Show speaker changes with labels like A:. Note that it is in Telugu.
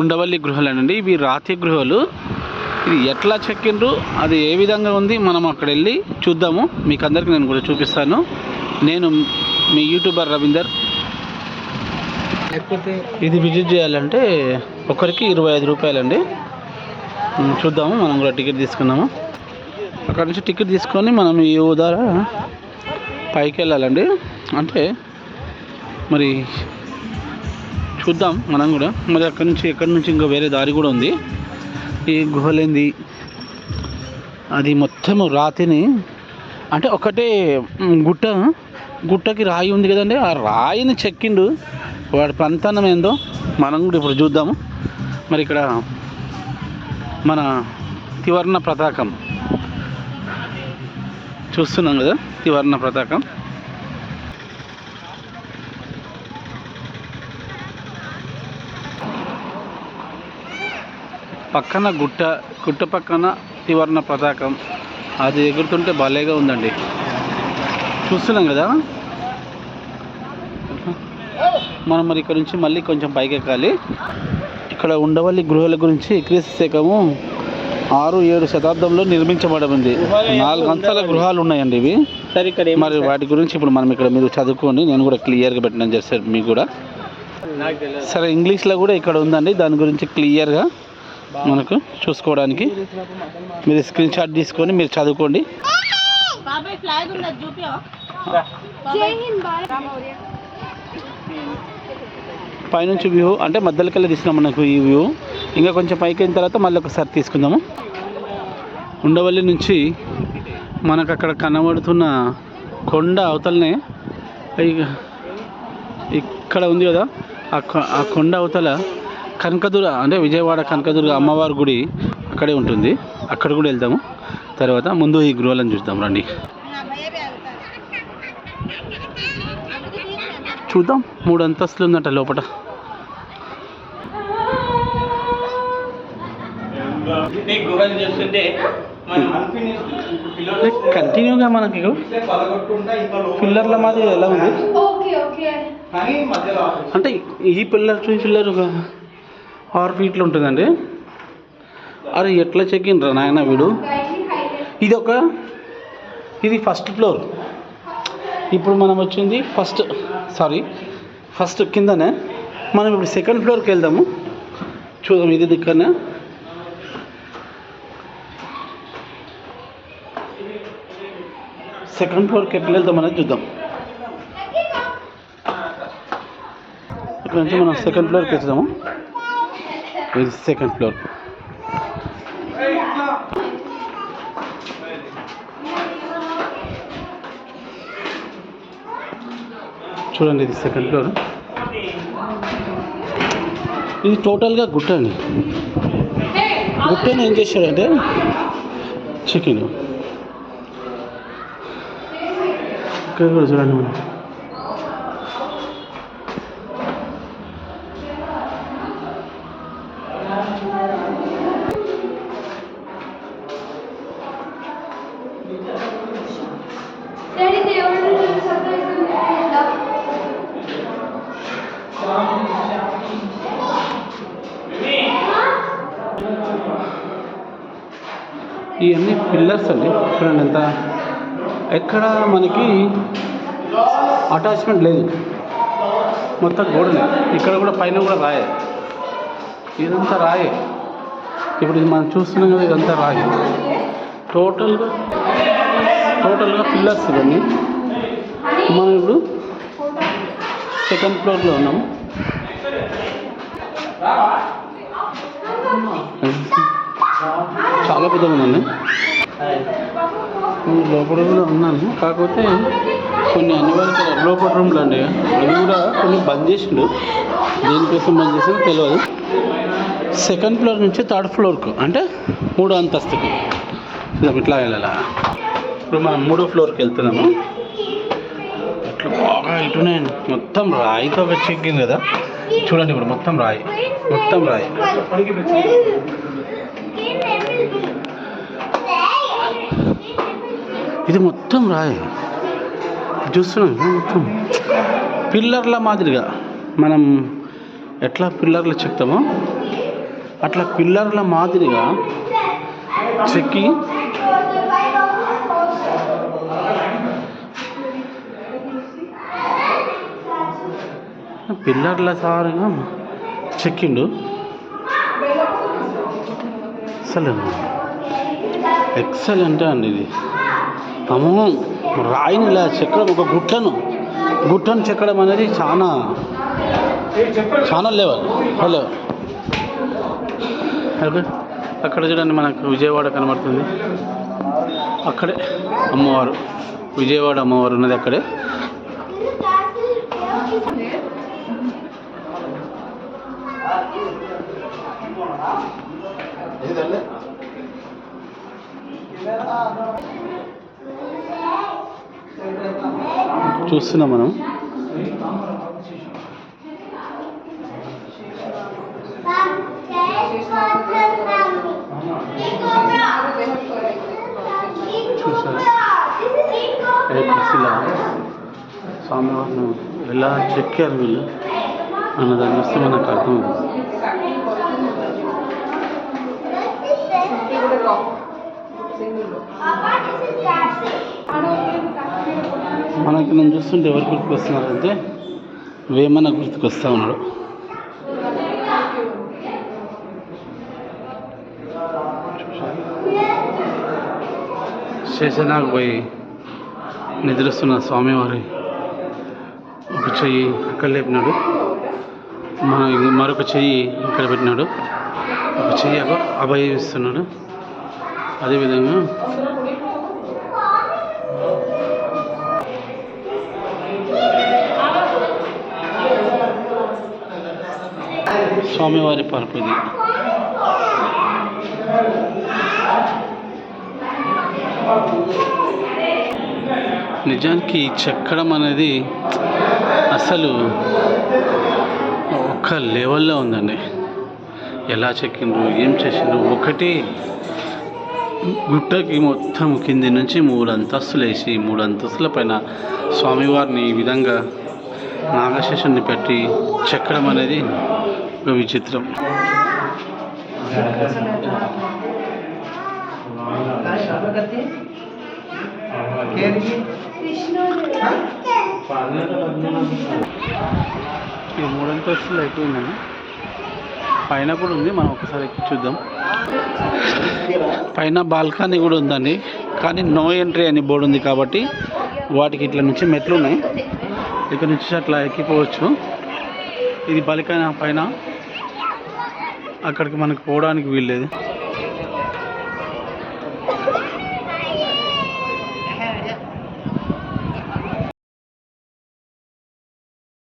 A: ఉండవల్లి గృహాలేనండి. ఇవి రాతి గృహాలు. ఇది ఎట్లా చెక్కిండ్రు? అది ఏ విధంగా ఉంది? మనం అక్కడ వెళ్ళి చూద్దాము. మీకు అందరికీ నేను కూడా చూపిస్తాను. నేను మీ యూట్యూబర్ రవీందర్. ఇది విజిట్ చేయాలంటే ఒకరికి ఇరవై ఐదు రూపాయలండి. చూద్దాము. మనం కూడా టికెట్ తీసుకున్నాము అక్కడ నుంచి టికెట్ తీసుకొని మనం ఈ ద్వారా పైకి వెళ్ళాలండి అంటే మరి చూద్దాం మనం కూడా. మరి అక్కడ నుంచి ఎక్కడి నుంచి ఇంకా వేరే దారి కూడా ఉంది. ఈ గుహలేంది? అది మొత్తం రాతిని అంటే ఒకటే గుట్ట. గుట్టకి రాయి ఉంది కదండి. ఆ రాయిని చెక్కిండు. వాడి పంతనం ఏందో మనం కూడా ఇప్పుడు చూద్దాము. మరి ఇక్కడ మన త్రివర్ణ పతాకం చూస్తున్నాం కదా త్రివర్ణ పతాకం పక్కన గుట్ట గుట్ట పక్కన తివర్ణ పతాకం. అది ఎగురుతుంటే భలేగా ఉందండి. చూస్తున్నాం కదా? మనం మరి ఇక్కడ నుంచి మళ్ళీ కొంచెం పైకి ఎక్కాలి ఇక్కడ ఉండవల్లి గృహాల గురించి క్రీస్తు శకము ఆరు ఏడు శతాబ్దంలో నిర్మించబడింది నాలుగు అంతల గృహాలు ఉన్నాయండి ఇవి.
B: సరే ఇక్కడ
A: మరి వాటి గురించి ఇప్పుడు మనం ఇక్కడ మీరు చదువుకోండి నేను కూడా క్లియర్గా పెట్టినాను చేస్తాను మీకు కూడా. సరే ఇంగ్లీష్లో కూడా ఇక్కడ ఉందండి. దాని గురించి క్లియర్గా. మనకు చూసుకోవడానికి. మీరు స్క్రీన్ షాట్ తీసుకొని మీరు చదువుకోండి.
C: బాబాయ్ ఫ్లాగ్ ఉన్నది చూపియా
A: పైనుంచి వ్యూ అంటే మధ్యలోకెళ్ళి తీసినాం మనకు ఈ వ్యూ ఇంకా కొంచెం పైకి అయిన తర్వాత మళ్ళీ ఒకసారి తీసుకుందాము. ఉండవల్లి నుంచి మనకు అక్కడ కనబడుతున్న కొండ అవతలనే ఇక- ఇక్కడ ఉంది కదా ఆ కొ- ఆ కొండ అవతల కనకదుర్గ అంటే విజయవాడ కనకదుర్గ అమ్మవారి గుడి అక్కడే ఉంటుంది. అక్కడ కూడా వెళ్తాము తర్వాత ముందు ఈ గృహాలను చూద్దాం. రండి. చూద్దాం. మూడు అంతస్తులు ఉందంట లోపల
B: గుహలు చూస్తుంటే మనం
A: కంటిన్యూగా మనకి పిల్లర్ల మాదిరి ఎలా ఉంది?
C: Okay okay.
A: అంటే ఈ పిల్లర్ టు పిల్లర్ ఆరు ఫీట్లు ఉంటుందండి. అరే ఎట్లా చెక్కిండ్రా నాయన వీడు? ఇది ఒక ఇది ఫస్ట్ ఫ్లోర్. ఇప్పుడు మనం వచ్చింది ఫస్ట్ సారీ ఫస్ట్ కిందనే. మనం ఇప్పుడు సెకండ్ ఫ్లోర్కి వెళ్దాము. చూద్దాం ఇది దిక్కనే. సెకండ్ ఫ్లోర్కి ఎట్లా వెళ్దాం అనేది చూద్దాం. ఇక్కడ నుంచి మనం సెకండ్ ఫ్లోర్కి వెళ్దాము. ఇది సెకండ్ ఫ్లోర్ చూడండి ఇది సెకండ్ ఫ్లోర్ ఇది టోటల్గా గుట్ట అండి గుట్టని ఏం చేశాడంటే చికెన్. ఇక్కడ కూడా చూడండి మనం. ఇవన్నీ పిల్లర్స్ అండి. చూడండి ఎంత. ఎక్కడ మనకి అటాచ్మెంట్ లేదు. మొత్తం గోడలే. ఇక్కడ కూడా పైన కూడా రాయే. ఇదంతా రాయే. ఇప్పుడు ఇది మనం చూస్తున్నాం కదా ఇదంతా రాయి. టోటల్గా టోటల్గా పిల్లర్స్ ఇవన్నీ. మనం ఇప్పుడు సెకండ్ ఫ్లోర్లో ఉన్నాము చాలా పెద్దగా ఉందండి. లోపల కూడా ఉన్నాను. కాకపోతే కొన్ని అనివార్య లోపల రూమ్లు అండి. అవి కూడా కొన్ని బంద్ చేసిండు. దేనికోసం బంద్ చేసిందో తెలియదు సెకండ్ ఫ్లోర్ నుంచి థర్డ్ ఫ్లోర్కు అంటే మూడో అంతస్తుకి. ఇట్లా వెళ్ళాలా? ఇప్పుడు మనం మూడో ఫ్లోర్కి వెళ్తున్నాము. అట్లా బాగా ఇటున్నాయండి మొత్తం రాయితో చెక్కింది కదా. చూడండి ఇప్పుడు మొత్తం రాయి. మొత్తం రాయి. ఇది మొత్తం రాయి. చూస్తున్నాం మొత్తం. పిల్లర్ల మాదిరిగా మనం ఎట్లా పిల్లర్లు చెప్తామో అట్లా పిల్లర్ల మాదిరిగా చెక్కి పిల్లర్ల సారుగా చెక్కిండు. అసలు ఎక్సలెంటే అండి ఇది. అమ్మో రాయిని ఇలా చెక్కడం ఒక గుట్టను. గుట్టను చెక్కడం అనేది చాలా చాలా లెవెల్ హలో అక్కడ చూడండి మనకు విజయవాడ కనబడుతుంది. అక్కడే అమ్మవారు విజయవాడ అమ్మవారు ఉన్నది అక్కడే. చూస్తున్నాం మనం. చూసారా? స్వామివారిని ఎలా చెక్కారు వీళ్ళు? అన్నదాన్ని చూస్తే మనకు అర్థమవుతుంది. మనకి నేను చూస్తుంటే ఎవరు గుర్తుకొస్తున్నారంటే వేమన గుర్తుకొస్తా ఉన్నాడు. శేషనాకు పోయి నిద్రిస్తున్న స్వామివారి ఒక చెయ్యి అక్కడ లేపినాడు. మన మరొక చెయ్యి ఇక్కడ పెట్టినాడు. ఒక చెయ్యి అగ అదేవిధంగా స్వామివారి పరుపు ఇది నిజానికి చెక్కడం అనేది అసలు ఒక్క లెవెల్లో ఉందండి. ఎలా చెక్కిండ్రు ఏం చేసిండ్రు ఒకటి గుట్టకి మొత్తం కింది నుంచి మూడు అంతస్తులు వేసి మూడు అంతస్తుల పైన స్వామివారిని ఈ విధంగా నాగశేషుని పెట్టి చెక్కడం అనేది ఒక విచిత్రం. ఈ మూడంతస్తులు అయిపోయిందండి. పైన కూడా ఉంది మనం ఒకసారి ఎక్కి చూద్దాం. పైన బాల్కనీ కూడా ఉందండి. కానీ నో ఎంట్రీ అని బోర్డు ఉంది కాబట్టి వాటికి ఇట్లా నుంచి మెట్లు ఉన్నాయి. ఇక్కడ నుంచి అట్లా ఎక్కిపోవచ్చు. ఇది బాలికైన పైన. అక్కడికి మనకు పోవడానికి వీల్లేదు.